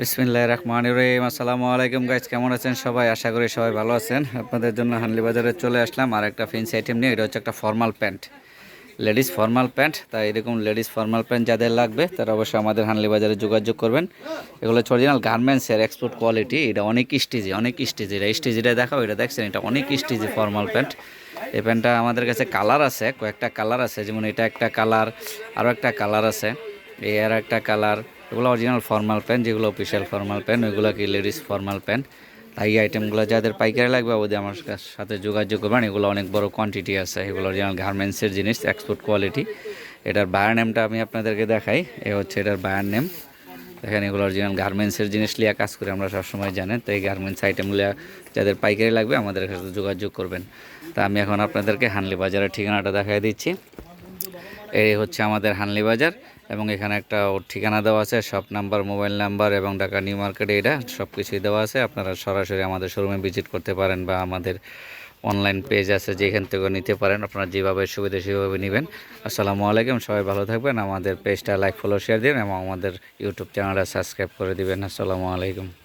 বিসমিল্লাহ রহমান রহিম। আসসালামু আলাইকুম গাইজ কেমন আছেন সবাই? আশা করি সবাই ভালো আছেন। আপনাদের জন্য হানলি বাজারে চলে আসলাম। আর একটা ফেন্সি আইটেম নিয়ে, এটা হচ্ছে একটা formal pant ladies formal pant তাই এরকম লেডিস ফর্মাল প্যান্ট যাদের লাগবে, তারা অবশ্যই আমাদের হানলি বাজারে যোগাযোগ করবেন। এগুলো হচ্ছে অরিজিনাল গার্মেন্টসের এক্সপোর্ট কোয়ালিটি এটা অনেক স্টিজি অনেক স্টিজি। এটা স্টিজিটা দেখাও, এটা দেখছেন, এটা অনেক স্টিজি ফর্মাল প্যান্ট এই প্যান্টটা আমাদের কাছে কালার আছে, কয়েকটা কালার আছে, যেমন এটা একটা কালার আরও একটা কালার আছে, এই আর একটা কালার এগুলো অরিজিনাল ফর্মাল প্যান্ট যেগুলো অফিসিয়াল ফর্মাল প্যান্ট ওইগুলো কি লেডিস ফর্মাল প্যান্ট তাই এই আইটেমগুলো যাদের পাইকারি লাগবে, ওদের আমার সাথে যোগাযোগ করবেন। এগুলো অনেক বড় কোয়ান্টিটি আছে। এগুলো অরিজিনাল গার্মেন্টসের জিনিস এক্সপোর্ট কোয়ালিটি এটার বায়ার নেমটা আমি আপনাদেরকে দেখাই। এ হচ্ছে এটার বায়ার নেম দেখেন, এগুলো অরিজিনাল গার্মেন্টসের জিনিস লিয়া কাজ করে আমরা সবসময় জানেন। তো এই গার্মেন্টস আইটেমগুলো যাদের পাইকারি লাগবে, আমাদের সাথে যোগাযোগ করবেন। তা আমি এখন আপনাদেরকে হানলি বাজারের ঠিকানাটা দেখাই দিচ্ছি। এই হচ্ছে আমাদের হানলি বাজার এবং এখানে একটা ওর ঠিকানা দেওয়া আছে শপ নাম্বার মোবাইল নাম্বার এবং ঢাকা নিউ মার্কেটে এটা সব কিছুই দেওয়া আছে। আপনারা সরাসরি আমাদের শোরুমে ভিজিট করতে পারেন বা আমাদের অনলাইন পেজ আছে, যেখান থেকে নিতে পারেন। আপনারা যেভাবে সুবিধা সেভাবে নেবেন। আসসালামু আলাইকুম, সবাই ভালো থাকবেন। আমাদের পেজটা লাইক ফলো শেয়ার দিন এবং আমাদের ইউটিউব চ্যানেলটা সাবস্ক্রাইব করে দিবেন। আসসালামু আলাইকুম।